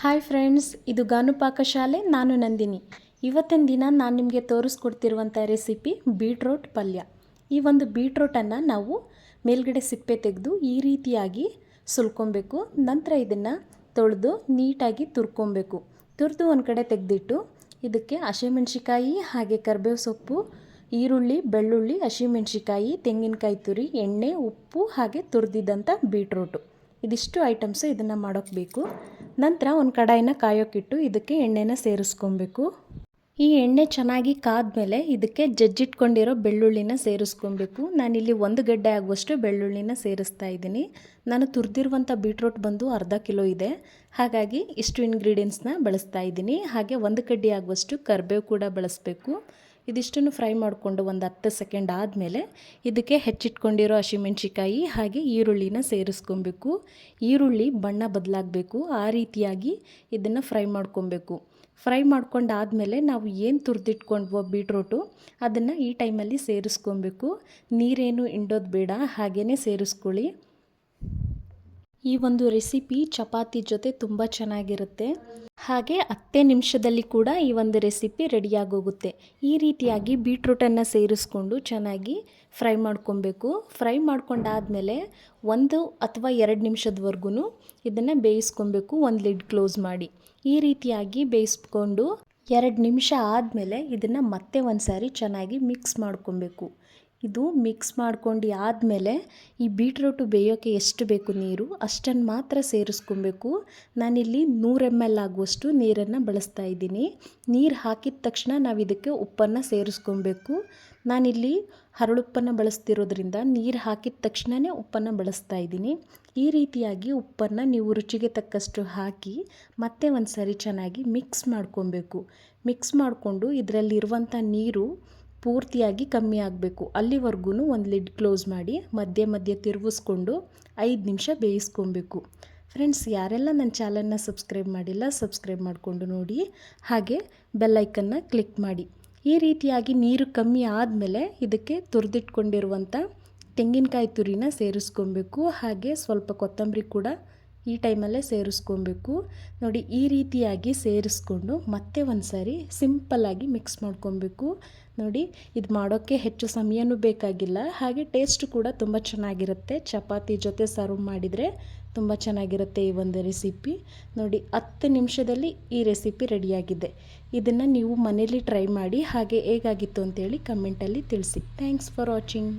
Hi friends ಇದು ಗಾನು ಪಾಕಶಾಲೆ ನಾನು ನಂದಿನಿ. ಇವತ್ತಿನ ದಿನ ನಾನು ನಿಮಗೆ ತೋರಿಸ್ಕೊಡ್ತಿರುವಂಥ ರೆಸಿಪಿ ಬೀಟ್ರೋಟ್ ಪಲ್ಯ. ಈ ಒಂದು ಬೀಟ್ರೋಟನ್ನು ನಾವು ಮೇಲ್ಗಡೆ ಸಿಪ್ಪೆ ತೆಗೆದು ಈ ರೀತಿಯಾಗಿ ಸುಲ್ಕೊಬೇಕು. ನಂತರ ಇದನ್ನು ತೊಳೆದು ನೀಟಾಗಿ ತುರ್ಕೊಬೇಕು. ತುರಿದು ಒಂದು ಕಡೆ ತೆಗೆದಿಟ್ಟು ಇದಕ್ಕೆ ಹಸಿಮೆಣ್ಸಿಕಾಯಿ ಹಾಗೆ ಕರಿಬೇವು ಸೊಪ್ಪು, ಈರುಳ್ಳಿ, ಬೆಳ್ಳುಳ್ಳಿ ಹಸಿಮೆಣ್ಸಿಕಾಯಿ ತೆಂಗಿನಕಾಯಿ ತುರಿ, ಎಣ್ಣೆ, ಉಪ್ಪು, ಹಾಗೆ ತುರಿದಿದ್ದಂಥ ಬೀಟ್ರೋಟು ಇದಿಷ್ಟು ಐಟಮ್ಸು ಇದನ್ನು ಮಾಡೋಕ್ಕೆ ಬೇಕು. ನಂತರ ಒಂದು ಕಡಾಯಿನ ಕಾಯೋಕ್ಕಿಟ್ಟು ಇದಕ್ಕೆ ಎಣ್ಣೆನ ಸೇರಿಸ್ಕೊಬೇಕು. ಈ ಎಣ್ಣೆ ಚೆನ್ನಾಗಿ ಕಾದ್ಮೇಲೆ ಇದಕ್ಕೆ ಜಜ್ಜಿಟ್ಕೊಂಡಿರೋ ಬೆಳ್ಳುಳ್ಳಿನ ಸೇರಿಸ್ಕೊಬೇಕು. ನಾನಿಲ್ಲಿ ಒಂದು ಗಡ್ಡೆ ಆಗುವಷ್ಟು ಬೆಳ್ಳುಳ್ಳಿನ ಸೇರಿಸ್ತಾ ಇದ್ದೀನಿ. ನಾನು ತುರಿದಿರುವಂಥ ಬೀಟ್ರೋಟ್ ಬಂದು ಅರ್ಧ ಕಿಲೋ ಇದೆ. ಹಾಗಾಗಿ ಇಷ್ಟು ಇಂಗ್ರೀಡಿಯೆಂಟ್ಸ್ನ ಬಳಸ್ತಾ ಇದ್ದೀನಿ. ಹಾಗೆ ಒಂದು ಕಡ್ಡಿ ಆಗುವಷ್ಟು ಕರಿಬೇವು ಕೂಡ ಬಳಸಬೇಕು. ಇದಿಷ್ಟನ್ನು ಫ್ರೈ ಮಾಡಿಕೊಂಡು ಒಂದು ಹತ್ತು ಸೆಕೆಂಡ್ ಆದಮೇಲೆ ಇದಕ್ಕೆ ಹೆಚ್ಚಿಟ್ಕೊಂಡಿರೋ ಹಸಿಮೆಣ್ಸಿಕಾಯಿ ಹಾಗೆ ಈರುಳ್ಳಿನ ಸೇರಿಸ್ಕೊಬೇಕು. ಈರುಳ್ಳಿ ಬಣ್ಣ ಬದಲಾಗಬೇಕು. ಆ ರೀತಿಯಾಗಿ ಇದನ್ನು ಫ್ರೈ ಮಾಡ್ಕೊಬೇಕು. ಫ್ರೈ ಮಾಡ್ಕೊಂಡಾದಮೇಲೆ ನಾವು ಏನು ತುರಿದಿಟ್ಕೊಂಡ್ವೋ ಬೀಟ್ರೋಟು ಅದನ್ನು ಈ ಟೈಮಲ್ಲಿ ಸೇರಿಸ್ಕೊಬೇಕು. ನೀರೇನು ಇಂಡೋದು ಬೇಡ ಹಾಗೇ ಸೇರಿಸ್ಕೊಳ್ಳಿ. ಈ ಒಂದು ರೆಸಿಪಿ ಚಪಾತಿ ಜೊತೆ ತುಂಬ ಚೆನ್ನಾಗಿರುತ್ತೆ. ಹಾಗೆ ಹತ್ತೇ ನಿಮಿಷದಲ್ಲಿ ಕೂಡ ಈ ಒಂದು ರೆಸಿಪಿ ರೆಡಿಯಾಗೋಗುತ್ತೆ ಈ ರೀತಿಯಾಗಿ ಬೀಟ್ರೂಟನ್ನು ಸೇರಿಸ್ಕೊಂಡು ಚೆನ್ನಾಗಿ ಫ್ರೈ ಮಾಡ್ಕೊಬೇಕು. ಫ್ರೈ ಮಾಡ್ಕೊಂಡಾದಮೇಲೆ ಒಂದು ಅಥವಾ ಎರಡು ನಿಮಿಷದವರೆಗೂ ಇದನ್ನು ಬೇಯಿಸ್ಕೊಬೇಕು, ಒಂದು ಲಿಡ್ ಕ್ಲೋಸ್ ಮಾಡಿ. ಈ ರೀತಿಯಾಗಿ ಬೇಯಿಸ್ಕೊಂಡು ಎರಡು ನಿಮಿಷ ಆದಮೇಲೆ ಇದನ್ನು ಮತ್ತೆ ಒಂದು ಸಾರಿ ಚೆನ್ನಾಗಿ ಮಿಕ್ಸ್ ಮಾಡ್ಕೊಬೇಕು. ಇದು ಮಿಕ್ಸ್ ಮಾಡ್ಕೊಂಡು ಆದಮೇಲೆ ಈ ಬೀಟ್ರೋಟು ಬೇಯೋಕ್ಕೆ ಎಷ್ಟು ಬೇಕು ನೀರು, ಅಷ್ಟನ್ನು ಮಾತ್ರ ಸೇರಿಸ್ಕೊಬೇಕು. ನಾನಿಲ್ಲಿ ನೂರು ಎಂ ಎಲ್ ಆಗುವಷ್ಟು ನೀರನ್ನು ಬಳಸ್ತಾ ಇದ್ದೀನಿ. ನೀರು ಹಾಕಿದ ತಕ್ಷಣ ನಾವು ಇದಕ್ಕೆ ಉಪ್ಪನ್ನು ಸೇರಿಸ್ಕೊಬೇಕು. ನಾನಿಲ್ಲಿ ಹರಳುಪ್ಪನ್ನು ಬಳಸ್ತಿರೋದ್ರಿಂದ ನೀರು ಹಾಕಿದ ತಕ್ಷಣವೇ ಉಪ್ಪನ್ನು ಬಳಸ್ತಾ ಇದ್ದೀನಿ. ಈ ರೀತಿಯಾಗಿ ಉಪ್ಪನ್ನು ನೀವು ರುಚಿಗೆ ತಕ್ಕಷ್ಟು ಹಾಕಿ ಮತ್ತೆ ಒಂದು ಸರಿ ಚೆನ್ನಾಗಿ ಮಿಕ್ಸ್ ಮಾಡ್ಕೊಬೇಕು. ಮಿಕ್ಸ್ ಮಾಡಿಕೊಂಡು ಇದರಲ್ಲಿರುವಂಥ ನೀರು ಪೂರ್ತಿಯಾಗಿ ಕಮ್ಮಿ ಆಗಬೇಕು. ಅಲ್ಲಿವರೆಗೂ ಒಂದು ಲಿಡ್ ಕ್ಲೋಸ್ ಮಾಡಿ ಮಧ್ಯೆ ಮಧ್ಯೆ ತಿರುಗಿಸ್ಕೊಂಡು ಐದು ನಿಮಿಷ ಬೇಯಿಸ್ಕೊಬೇಕು. ಫ್ರೆಂಡ್ಸ್, ಯಾರೆಲ್ಲ ನನ್ನ ಚಾನಲ್ನ ಸಬ್ಸ್ಕ್ರೈಬ್ ಮಾಡಿಲ್ಲ, ಸಬ್ಸ್ಕ್ರೈಬ್ ಮಾಡಿಕೊಂಡು ನೋಡಿ. ಹಾಗೆ ಬೆಲ್ಲೈಕನ್ನ ಕ್ಲಿಕ್ ಮಾಡಿ. ಈ ರೀತಿಯಾಗಿ ನೀರು ಕಮ್ಮಿ ಆದಮೇಲೆ ಇದಕ್ಕೆ ತುರಿದಿಟ್ಕೊಂಡಿರುವಂಥ ತೆಂಗಿನಕಾಯಿ ತುರಿನ ಸೇರಿಸ್ಕೊಬೇಕು. ಹಾಗೆ ಸ್ವಲ್ಪ ಕೊತ್ತಂಬರಿ ಕೂಡ ಈ ಟೈಮಲ್ಲೇ ಸೇರಿಸ್ಕೊಬೇಕು. ನೋಡಿ, ಈ ರೀತಿಯಾಗಿ ಸೇರಿಸ್ಕೊಂಡು ಮತ್ತೆ ಒಂದು ಸಾರಿ ಸಿಂಪಲ್ಲಾಗಿ ಮಿಕ್ಸ್ ಮಾಡ್ಕೊಬೇಕು. ನೋಡಿ, ಇದು ಮಾಡೋಕ್ಕೆ ಹೆಚ್ಚು ಸಮಯನೂ ಬೇಕಾಗಿಲ್ಲ. ಹಾಗೆ ಟೇಸ್ಟ್ ಕೂಡ ತುಂಬ ಚೆನ್ನಾಗಿರುತ್ತೆ. ಚಪಾತಿ ಜೊತೆ ಸರ್ವ್ ಮಾಡಿದರೆ ತುಂಬ ಚೆನ್ನಾಗಿರುತ್ತೆ ಈ ಒಂದು ರೆಸಿಪಿ. ನೋಡಿ, ಹತ್ತು ನಿಮಿಷದಲ್ಲಿ ಈ ರೆಸಿಪಿ ರೆಡಿಯಾಗಿದೆ. ಇದನ್ನು ನೀವು ಮನೇಲಿ ಟ್ರೈ ಮಾಡಿ, ಹಾಗೆ ಹೇಗಾಗಿತ್ತು ಅಂತೇಳಿ ಕಮೆಂಟಲ್ಲಿ ತಿಳಿಸಿ. Thanks for watching.